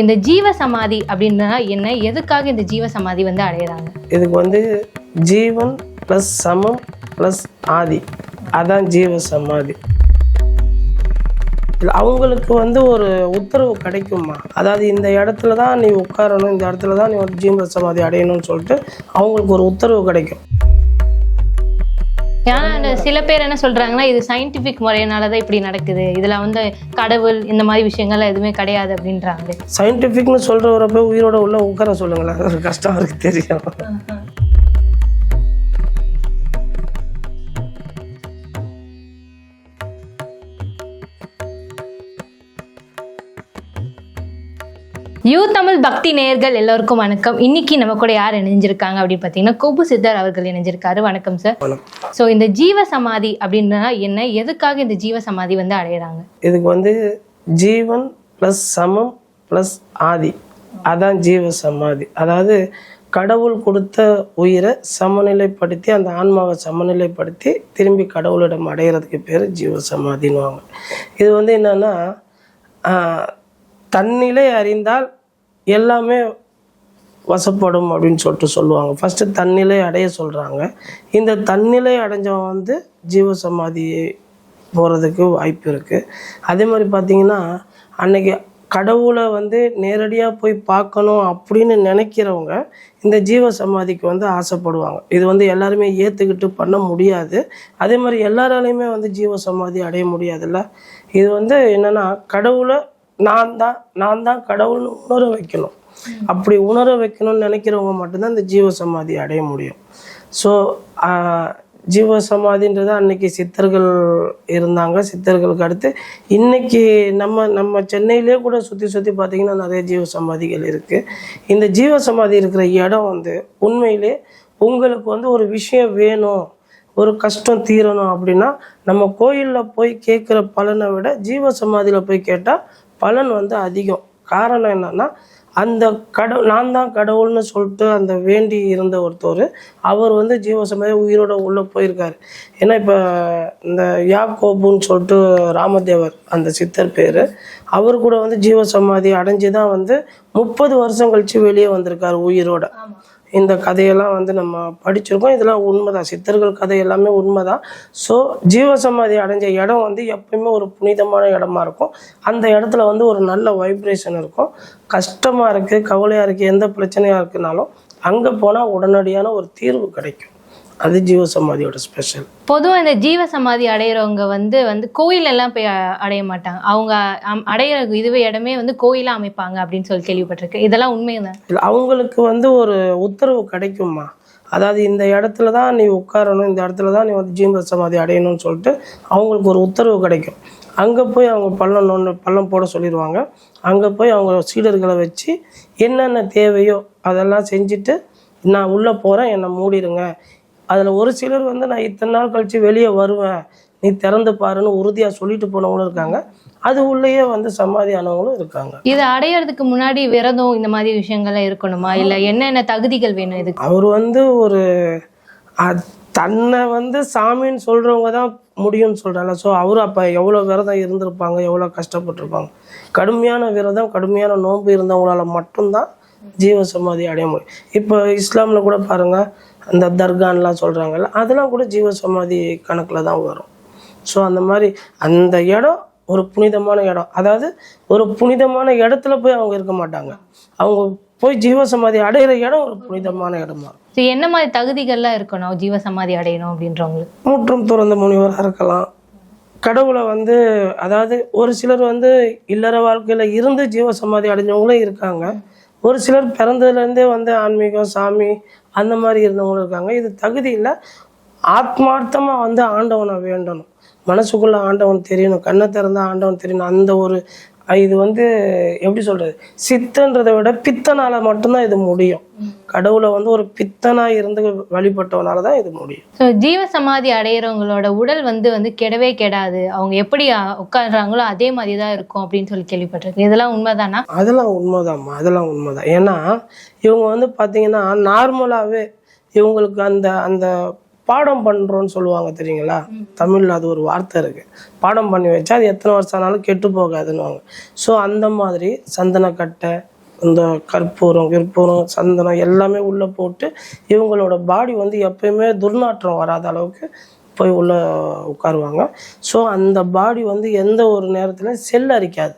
இந்த ஜீவ சமாதி அப்படின்னா என்ன? எதுக்காக இந்த ஜீவ சமாதி வந்து அடையிறாங்க? இதுக்கு வந்து ஜீவன் ப்ளஸ் சமம் ப்ளஸ் ஆதி. அதான் ஜீவ சமாதி. அவங்களுக்கு வந்து ஒரு உத்தரவு கிடைக்குமா அதாவது இந்த இடத்துல தான் நீ உட்காரணும் இந்த இடத்துல தான் நீ வந்து ஜீவ சமாதி அடையணும்னு சொல்லிட்டு அவங்களுக்கு ஒரு உத்தரவு கிடைக்கும். ஏன்னா இந்த சில பேர் என்ன சொல்றாங்கன்னா இது சயின்டிபிக் முறையினால தான் இப்படி நடக்குது. இதுல வந்து கடவுள் இந்த மாதிரி விஷயங்கள்லாம் எதுவுமே கிடையாது அப்படின்றாங்க. சயின்டிஃபிக்னு சொல்கிறவரை போய் உயிரோட உள்ள உட்கார சொல்லுங்களேன். கஷ்டம் இருக்கு தெரியும். யூ தமிழ் பக்தி நேயர்கள் எல்லோருக்கும் வணக்கம். இன்னைக்கு நம்ம கூட யார் இணைஞ்சிருக்காங்க அப்படின்னு பார்த்தீங்கன்னா கோபு சித்தர் அவர்கள் இணைஞ்சிருக்காரு. வணக்கம் சார். ஸோ இந்த ஜீவ சமாதி அப்படின்னா என்ன? எதுக்காக இந்த ஜீவ சமாதி வந்து அடையிறாங்க? இதுக்கு வந்து ஜீவன் ப்ளஸ் சமம் ப்ளஸ் ஆதி. அதான் ஜீவ சமாதி. அதாவது கடவுள் கொடுத்த உயிரை சமநிலைப்படுத்தி அந்த ஆன்மாவை சமநிலைப்படுத்தி திரும்பி கடவுளிடம் அடையிறதுக்கு பேர் ஜீவ சமாதின்னுவாங்க. இது வந்து என்னன்னா தன்னிலை அறிந்தால் எல்லாமே வசப்படும் அப்படின்னு சொல்லிட்டு சொல்லுவாங்க. ஃபஸ்ட்டு தன்னிலை அடைய சொல்கிறாங்க இந்த தன்னிலை அடைஞ்சவன் வந்து ஜீவ சமாதி போகிறதுக்கு வாய்ப்பு இருக்குது அதே மாதிரி பார்த்தீங்கன்னா அன்னைக்கு கடவுளை வந்து நேரடியாக போய் பார்க்கணும் அப்படின்னு நினைக்கிறவங்க இந்த ஜீவ சமாதிக்கு வந்து ஆசைப்படுவாங்க. இது வந்து எல்லாருமே ஏற்றுக்கிட்டு பண்ண முடியாது. அதே மாதிரி எல்லாராலையுமே வந்து ஜீவ சமாதி அடைய முடியாதுல்ல. இது வந்து என்னென்னா கடவுளை நான் தான் நான் தான் கடவுள்னு உணர வைக்கணும். அப்படி உணர வைக்கணும்னு நினைக்கிறவங்க மட்டும்தான் இந்த ஜீவ சமாதி அடைய முடியும். ஸோ ஜீவ சமாதின்றது அன்னைக்கு சித்தர்கள் இருந்தாங்க. சித்தர்களுக்கு அடுத்து இன்னைக்கு நம்ம நம்ம சென்னையிலே கூட சுற்றி சுற்றி பார்த்தீங்கன்னா நிறைய ஜீவ சமாதிகள் இருக்குது இந்த ஜீவ சமாதி இருக்கிற இடம் வந்து உண்மையிலே உங்களுக்கு வந்து ஒரு விஷயம் வேணும் ஒரு கஷ்டம் தீரணும் அப்படின்னா நம்ம கோயிலில் போய் கேட்குற பலனை விட ஜீவ சமாதியில் போய் கேட்டால் பலன் வந்து அதிகம். காரணம் என்னன்னா அந்த கடவுள் நான் தான் கடவுள்னு சொல்லிட்டு அந்த வேண்டி இருந்த ஒருத்தர் அவர் வந்து ஜீவசமாதி உயிரோட உள்ளே போயிருக்காரு. ஏன்னா இப்போ இந்த யாக்கோபுன்னு சொல்லிட்டு ராமதேவர் அந்த சித்தர் பேர் அவர் கூட வந்து ஜீவசமாதி அடைஞ்சு தான் வந்து முப்பது வருஷம் கழிச்சு வெளியே வந்திருக்காரு உயிரோட. இந்த கதையெல்லாம் வந்து நம்ம படிச்சிருக்கோம். இதெல்லாம் உண்மைதான். சித்தர்கள் கதை எல்லாமே உண்மைதான். ஸோ ஜீவசமாதி அடைஞ்ச இடம் வந்து எப்பயுமே ஒரு புனிதமான இடமா இருக்கும். அந்த இடத்துல வந்து ஒரு நல்ல வைப்ரேஷன் இருக்கும். கஷ்டமாக இருக்குது கவலையாக இருக்குது எந்த பிரச்சனையாக இருக்குனாலும் அங்கே போனால் உடனடியான ஒரு தீர்வு கிடைக்கும். அது ஜீவசமாதியோட ஸ்பெஷல் பொதுவாக இந்த ஜீவ சமாதி அடையிறவங்க வந்து வந்து கோயில் எல்லாம் போய் அடைய மாட்டாங்க. அவங்க அடையிற இதுவே இடமே வந்து கோயிலா அமைப்பாங்க அப்படின்னு சொல்லி கேள்விப்பட்டிருக்கேன். இதெல்லாம் உண்மைதான்? இல்லை அவங்களுக்கு வந்து ஒரு உத்தரவு கிடைக்குமா அதாவது இந்த இடத்துல தான் நீ உட்காரணும் இந்த இடத்துல தான் நீ வந்து ஜீவ சமாதி அடையணும்னு சொல்லிட்டு அவங்களுக்கு ஒரு உத்தரவு கிடைக்கும். அங்கே போய் அவங்க பள்ளம் நோண்டு பள்ளம் போட சொல்லிடுவாங்க. அங்கே போய் அவங்க சீடர்களை வச்சு என்னென்ன தேவையோ அதெல்லாம் செஞ்சுட்டு நான் உள்ளே போகிறேன் என்னை மூடிடுங்க அதில் ஒரு சிலர் வந்து நான் இத்தனை நாள் கழித்து வெளியே வருவேன். நீ திறந்து பாருன்னு உறுதியாக சொல்லிட்டு போனவங்களும் இருக்காங்க. அது உள்ளேயே வந்து சமாதி ஆனவங்களும் இருக்காங்க. இது அடையறதுக்கு முன்னாடி விரதம் இந்த மாதிரி விஷயங்கள்லாம் இருக்கணுமா? இல்ல என்னென்ன தகுதிகள் வேணும் இதுக்கு? அவர் வந்து ஒரு தன்னை வந்து சாமின்னு சொல்கிறவங்க தான் முடியும்னு சொல்கிறாங்க ஸோ அவர் அப்போ எவ்வளோ விரதம் இருந்திருப்பாங்க எவ்வளோ கஷ்டப்பட்டிருப்பாங்க. கடுமையான விரதம் கடுமையான நோன்பு இருந்தவங்களால மட்டும்தான் ஜீவ சமாதி அடைய முடியும். இப்போ இஸ்லாமில் கூட பாருங்கள் அந்த தர்கான்லாம் சொல்கிறாங்கல்ல அதெல்லாம் கூட ஜீவ சமாதி கணக்கில் தான் வரும். ஸோ அந்த மாதிரி அந்த இடம் ஒரு புனிதமான இடம். அதாவது ஒரு புனிதமான இடத்துல போய் அவங்க இருக்க மாட்டாங்க. அவங்க போய் ஜீவசமாதி அடையிற இடம் ஒரு புனிதமான இடமா. இருக்கும். என்ன மாதிரி தகுதிகள்லாம் இருக்கணும்? ஜீவ சமாதி அடையணும் அப்படின்றவங்களுக்கு. முற்றும் துறந்த முனிவராக இருக்கலாம். கடவுளை வந்து அதாவது ஒரு சிலர் வந்து இல்லற வாழ்க்கையில் இருந்து ஜீவசமாதி அடைஞ்சவங்களும் இருக்காங்க. ஒரு சிலர் பிறந்ததுலேருந்தே வந்து ஆன்மீகம் சாமி அந்த மாதிரி இருந்தவங்களும் இருக்காங்க. இது தகுதி இல்லை. ஆத்மார்த்தமாக வந்து ஆண்டவனை வேண்டணும். மனசுக்குள்ள ஆண்டவன் தெரியணும். கண்ணை திறந்தா ஆண்டவன் தெரியணும். அந்த ஒரு இது வந்து எப்படி சொல்றது? சித்தன்றதை விட பித்தனால மட்டும்தான் இது முடியும். கடவுளை வந்து ஒரு பித்தனா இருந்து வழிபட்டவனால தான் இது முடியும். ஸோ ஜீவ சமாதி அடையிறவங்களோட உடல் வந்து வந்து கெடவே கெடாது. அவங்க எப்படி அ, உட்கார்றாங்களோ அதே மாதிரி தான் இருக்கும் அப்படின்னு சொல்லி கேள்விப்பட்டிருக்கேன். இதெல்லாம் உண்மைதானா? அதெல்லாம் உண்மைதாம்மா. அதெல்லாம் உண்மைதான். ஏன்னா இவங்க வந்து பார்த்தீங்கன்னா நார்மலாகவே இவங்களுக்கு அந்த அந்த பாடம் பண்றோம்னு சொல்லுவாங்க தெரியுங்களா? தமிழ்ல அது ஒரு வார்த்தை இருக்கு. பாடம் பண்ணி வச்சா அது எத்தனை வருஷம் ஆனாலும் கெட்டு போகாதுன்னுவாங்க. ஸோ அந்த மாதிரி சந்தனக்கட்டை இந்த கற்பூரம் கிற்பூரம் சந்தனம் எல்லாமே உள்ளே போட்டு இவங்களோட பாடி வந்து எப்பயுமே துர்நாற்றம் வராத அளவுக்கு போய் உள்ளே உட்காருவாங்க. ஸோ அந்த பாடி வந்து எந்த ஒரு நேரத்துலையும் செல் அரிக்காது.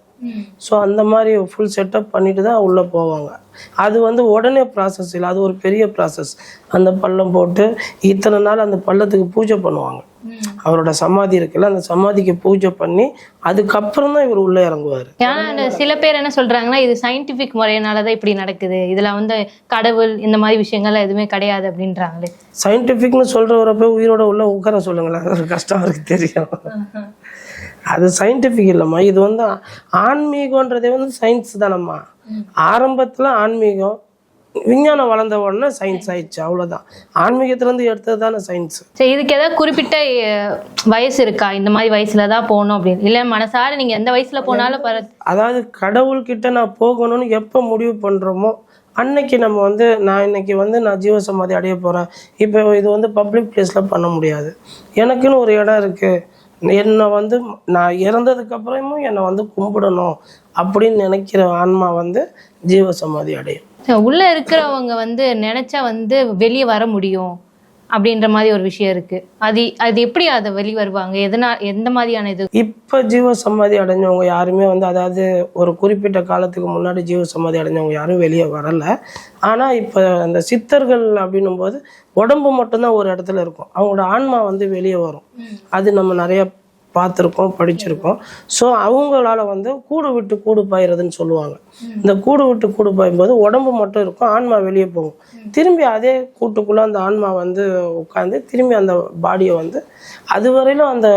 ஸோ அந்த மாதிரி ஃபுல் செட்டப் பண்ணிட்டு தான் உள்ளே போவாங்க. அது வந்து உடனே ப்ராசஸ் இல்லை. அது ஒரு பெரிய ப்ராசஸ் அந்த பள்ளம் போட்டு இத்தனை நாள் அந்த பள்ளத்துக்கு பூஜை பண்ணுவாங்க. அவரோட சமாதி இருக்குல்ல அந்த சமாதிக்கு பூஜை பண்ணி அதுக்கப்புறம் தான் இவர் உள்ளே இறங்குவார். ஏன்னா சில பேர் என்ன சொல்றாங்கன்னா இது சயின்டிபிக் முறையினால தான் இப்படி நடக்குது. இதுல வந்து கடவுள் இந்த மாதிரி விஷயங்கள்லாம் எதுவுமே கிடையாது அப்படின்றாங்களே. சயின்டிஃபிக்னு சொல்கிறவரை போய் உயிரோட உள்ள உட்கார சொல்லுங்களேன். ஒரு கஷ்டம் இருக்கு தெரியும். அது சயின்டிஃபிக் இல்லைம்மா. இது வந்து ஆன்மீகன்றதே வந்து சயின்ஸ் தானம்மா. ஆரம்பத்தில் ஆன்மீகம் விஞ்ஞானம் வளர்ந்த உடனே சயின்ஸ் ஆயிடுச்சு அவ்வளோதான் ஆன்மீகத்துலேருந்து எடுத்தது தானே சயின்ஸ் சரி இதுக்கு ஏதாவது குறிப்பிட்ட வயசு இருக்கா? இந்த மாதிரி வயசுல தான் போகணும் அப்படின்னு. இல்ல மனசார நீங்க எந்த வயசுல போனாலும் பர அதாவது கடவுள்கிட்ட நான் போகணும்னு எப்போ முடிவு பண்ணுறோமோ அன்னைக்கு நம்ம வந்து நான் இன்னைக்கு வந்து நான் ஜீவசமாதி அடைய போகிறேன் இப்போ இது வந்து பப்ளிக் பிளேஸில் பண்ண முடியாது. எனக்குன்னு ஒரு இடம் இருக்குது என்னை வந்து நான் இறந்ததுக்கு அப்புறமும் என்னை வந்து கும்பிடணும் அப்படின்னு நினைக்கிற ஆன்மா வந்து ஜீவசமாதி அடையும். உள்ள இருக்கிறவங்க வந்து நினைச்சா வந்து வெளியே வர முடியும். அப்படின்ற மாதிரி ஒரு விஷயம் இருக்கு. அது அது எப்படி அதை வெளியே வருவாங்க? எதனா எந்த மாதிரியான இது? இப்போ ஜீவசமாதி அடைஞ்சவங்க யாருமே வந்து அதாவது ஒரு குறிப்பிட்ட காலத்துக்கு முன்னாடி ஜீவசமாதி அடைஞ்சவங்க யாரும் வெளியே வரல. ஆனால் இப்போ அந்த சித்தர்கள் அப்படின்னும் போது உடம்பு மட்டும்தான் ஒரு இடத்துல இருக்கும். அவங்களோட ஆன்மா வந்து வெளியே வரும். அது நம்ம நிறைய பார்த்துருக்கோம் படிச்சிருக்கோம். ஸோ அவங்களால வந்து கூடு விட்டு கூடு பாயிறதுன்னு சொல்லுவாங்க. இந்த கூடு விட்டு கூடு பாயும்போது உடம்பு மட்டும் இருக்கும் ஆன்மா வெளியே போகும். திரும்பி அதே கூட்டுக்குள்ளே அந்த ஆன்மா வந்து உட்காந்து திரும்பி அந்த பாடியை வந்து அது வரையிலும் அந்த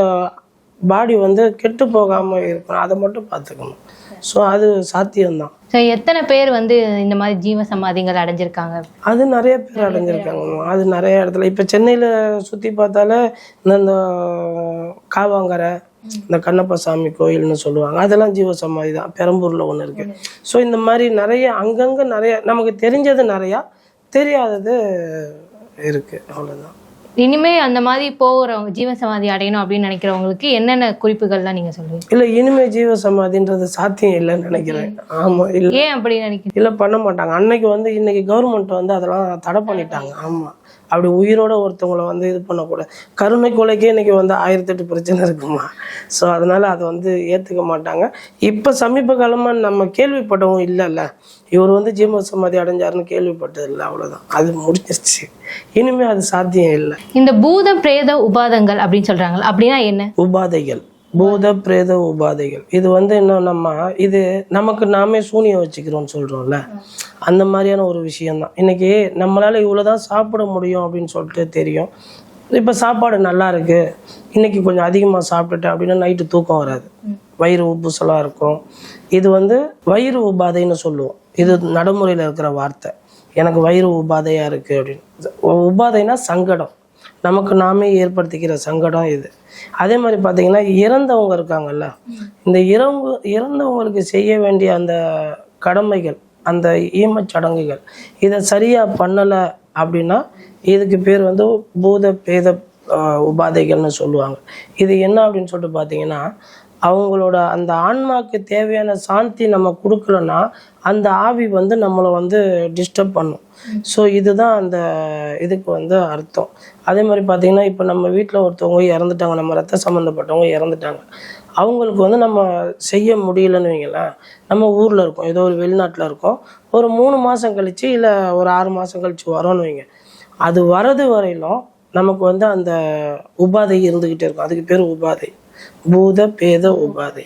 பாடி வந்து கெட்டு போகாமல் இருக்கணும். அதை மட்டும் பார்த்துக்கணும். ஸோ அது சாத்தியம்தான். சரி, எத்தனை பேர் வந்து இந்த மாதிரி ஜீவ சமாதிகள் அடைஞ்சிருக்காங்க? அது நிறைய பேர் அடைஞ்சிருக்காங்க அது நிறைய இடத்துல. இப்போ சென்னையில் சுற்றி பார்த்தாலே இந்த காவாங்கரை இந்த கண்ணப்ப சாமி கோயில்னு சொல்லுவாங்க. அதெல்லாம் ஜீவசமாதி தான். பெரம்பூரில் ஒன்று இருக்கு. ஸோ இந்த மாதிரி நிறைய அங்கங்கே நிறைய நமக்கு தெரிஞ்சது நிறையா தெரியாதது இருக்கு. அவ்வளோதான் இனிமே அந்த மாதிரி போகிறவங்க ஜீவ சமாதி அடையணும் அப்படின்னு நினைக்கிறவங்களுக்கு என்னென்ன குறிப்புகள்லாம் நீங்க சொல்லுவீங்க இல்லை இனிமே ஜீவசமாதின்றது சாத்தியம் இல்லைன்னு நினைக்கிறேன். ஆமாம் இல்லை. ஏன் அப்படி நினைக்கிறீங்க? இல்லை பண்ண மாட்டாங்க. அன்னைக்கு வந்து இன்னைக்கு கவர்மெண்ட் வந்து அதெல்லாம் தடை பண்ணிட்டாங்க. ஆமாம் அப்படி உயிரோட ஒருத்தவங்களை வந்து இது பண்ணக்கூடாது. கருணை கொலைக்கே இன்னைக்கு வந்து ஆயிரத்தெட்டு பிரச்சனை இருக்குமா? ஸோ அதனால அதை வந்து ஏற்றுக்க மாட்டாங்க. இப்போ சமீப காலமாக நம்ம கேள்விப்பட்டவும் இல்லைல்ல. இவர் வந்து ஜீவ சமாதி அடைஞ்சாருன்னு கேள்விப்பட்டது இல்லை அவ்வளோதான் அது முடிஞ்சிருச்சு. இனிமே அது சாத்தியம் இல்லை. இந்த பூத பிரேத உபாதங்கள் அப்படின்னு சொல்றாங்க அப்படின்னா என்ன? உபாதைகள். பூத பிரேத உபாதைகள். இது வந்து இன்னும் நம்ம இது நமக்கு நாமே சூனியம் வச்சுக்கிறோம்னு சொல்றோம்ல. அந்த மாதிரியான ஒரு விஷயம்தான். இன்னைக்கு நம்மளால இவ்வளவுதான் சாப்பிட முடியும் அப்படின்னு சொல்லிட்டு தெரியும். இப்போ சாப்பாடு நல்லா இருக்கு. இன்னைக்கு கொஞ்சம் அதிகமாக சாப்பிட்டுட்டேன் அப்படின்னா நைட்டு தூக்கம் வராது. வயிறு உப்புசலாக இருக்கும். இது வந்து வயிறு உபாதைன்னு சொல்லுவோம். இது நடைமுறையில் இருக்கிற வார்த்தை. எனக்கு வயிறு உபாதையாக இருக்குது அப்படின்னு. உபாதைனா சங்கடம். நமக்கு நாமே ஏற்படுத்திக்கிற சங்கடம் இது. அதே மாதிரி பார்த்தீங்கன்னா இறந்தவங்க இருக்காங்கல்ல. இந்த இறவு இறந்தவங்களுக்கு செய்ய வேண்டிய அந்த கடமைகள் அந்த ஈமச் சடங்குகள் இதை சரியாக பண்ணலை அப்படின்னா இதுக்கு பேர் வந்து பூத பேத உபாதைகள்னு சொல்லுவாங்க. இது என்ன அப்படின்னு சொல்லிட்டு பார்த்தீங்கன்னா அவங்களோட அந்த ஆன்மாக்கு தேவையான சாந்தி நம்ம கொடுக்கலன்னா அந்த ஆவி வந்து நம்மளை வந்து டிஸ்டர்ப் பண்ணும். ஸோ இதுதான் அந்த இதுக்கு வந்து அர்த்தம். அதே மாதிரி பார்த்தீங்கன்னா இப்போ நம்ம வீட்டில் ஒருத்தவங்க இறந்துட்டாங்க நம்ம ரத்த சம்மந்தப்பட்டவங்க இறந்துட்டாங்க. அவங்களுக்கு வந்து நம்ம செய்ய முடியலன்னு வைங்களேன் நம்ம ஊரில் இருக்கோம் ஏதோ ஒரு வெளிநாட்டில் இருக்கோம். ஒரு மூணு மாதம் கழித்து இல்லை ஒரு ஆறு மாதம் கழித்து வரோன்னு வைங்க. அது வரது வரையிலும் நமக்கு வந்து அந்த உபாதை இருந்துக்கிட்டே இருக்கும். அதுக்கு பேர் உபாதை. பூத பேத உபாதை.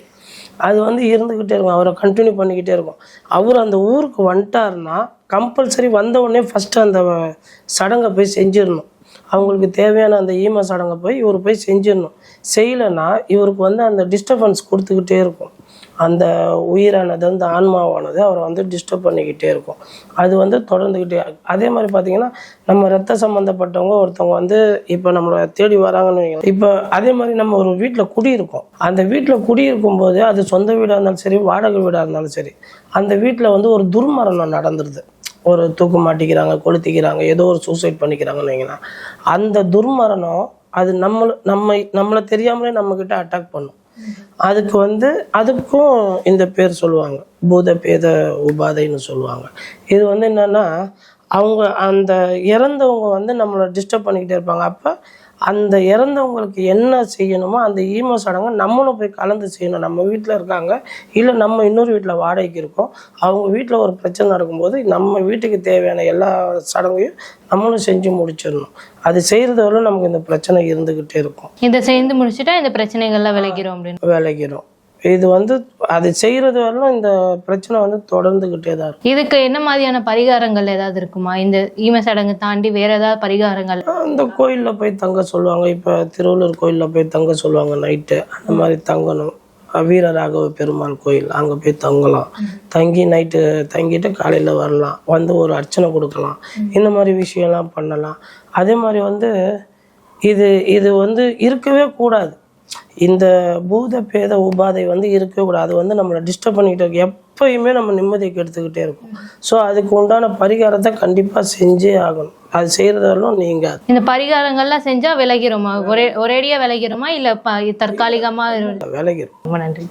அது வந்து இருந்துக்கிட்டே இருக்கும். அவரை கண்டினியூ பண்ணிக்கிட்டே இருக்கும். அவர் அந்த ஊருக்கு வந்துட்டாருன்னா கம்பல்சரி வந்த உடனே ஃபஸ்ட்டு அந்த சடங்கை போய் செஞ்சிடணும். அவங்களுக்கு தேவையான அந்த ஈம சடங்கை போய் இவர் போய் செஞ்சிடணும். செய்யலைன்னா இவருக்கு வந்து அந்த டிஸ்டர்பன்ஸ் கொடுத்துக்கிட்டே இருக்கும். அந்த உயிரானது அந்த ஆன்மாவானது அவரை வந்து டிஸ்டர்ப் பண்ணிக்கிட்டே இருக்கும். அது வந்து தொடர்ந்துக்கிட்டே அதே மாதிரி பார்த்தீங்கன்னா நம்ம ரத்த சம்மந்தப்பட்டவங்க ஒருத்தவங்க வந்து இப்போ நம்மளை தேடி வராங்கன்னு இப்போ அதே மாதிரி நம்ம ஒரு வீட்டில் குடியிருக்கோம். அந்த வீட்டில் குடியிருக்கும் போது அது சொந்த வீடாக இருந்தாலும் சரி வாடகை வீடாக இருந்தாலும் சரி அந்த வீட்டில் வந்து ஒரு துர்மரணம் நடந்துருது. ஒரு தூக்கு மாட்டிக்கிறாங்க கொளுத்திக்கிறாங்க ஏதோ ஒரு சூசைட் பண்ணிக்கிறாங்கன்னு வைங்களேன் அந்த துர்மரணம் அது நம்ம நம்ம நம்மளை தெரியாமலே நம்மக்கிட்ட அட்டாக் பண்ணும். அதுக்கு வந்து அதுக்கும் இந்த பேர் சொல்லுவாங்க. பூத பேத உபாதைன்னு சொல்லுவாங்க. இது வந்து என்னன்னா அவங்க அந்த இறந்தவங்க வந்து நம்மளை டிஸ்டர்ப் பண்ணிக்கிட்டே இருப்பாங்க. அப்போ அந்த இறந்தவங்களுக்கு என்ன செய்யணுமோ அந்த ஈம சடங்கை நம்மளும் போய் கலந்து செய்யணும். நம்ம வீட்டில் இருக்காங்க இல்லை நம்ம இன்னொரு வீட்டில் வாடகைக்கு இருக்கோம். அவங்க வீட்டில் ஒரு பிரச்சனை நடக்கும்போது நம்ம வீட்டுக்கு தேவையான எல்லா சடங்கையும் நம்மளும் செஞ்சு முடிச்சிடணும். அது செய்கிறது வரை நமக்கு இந்த பிரச்சனை இருந்துக்கிட்டே இருக்கும். இதை சேர்ந்து முடிச்சுட்டா இந்த பிரச்சனைகள்லாம் விளைக்கிறோம் அப்படின்னு. விலகிடும் இது வந்து அது செய்கிறது வரலும் இந்த பிரச்சனை வந்து தொடர்ந்துக்கிட்டே தான் இருக்கும் இதுக்கு என்ன மாதிரியான பரிகாரங்கள் ஏதாவது இருக்குமா? இந்த ஈம சடங்கு தாண்டி வேற ஏதாவது பரிகாரங்கள்? அந்த கோயிலில் போய் தங்க சொல்லுவாங்க. இப்போ திருவள்ளூர் கோயிலில் போய் தங்க சொல்லுவாங்க நைட்டு அந்த மாதிரி தங்கணும். வீரராகவ பெருமாள் கோயில். அங்கே போய் தங்கலாம். தங்கி நைட்டு தங்கிட்டு காலையில் வரலாம். வந்து ஒரு அர்ச்சனை கொடுக்கலாம். இந்த மாதிரி விஷயம்லாம் பண்ணலாம். அதே மாதிரி வந்து இது இது வந்து இருக்கவே கூடாது. இந்த பூத பேத உபாதை வந்து இருக்கவே கூடாது. அது வந்து நம்மளை டிஸ்டர்ப் பண்ணிக்கிட்டே இருக்கு எப்பயுமே நம்ம நிம்மதியை கெடுத்துக்கிட்டே இருக்கும். ஸோ அதுக்கு உண்டான பரிகாரத்தை கண்டிப்பாக செஞ்சே ஆகணும். அது செய்கிறதாலும் நீங்கள் இந்த பரிகாரங்கள்லாம் செஞ்சா விலகிருமா? ஒரே ஒரேடியா விலகிருமா? இல்ல ப- தற்காலிகமா? இரு- விலகிடும் ரொம்ப நன்றி.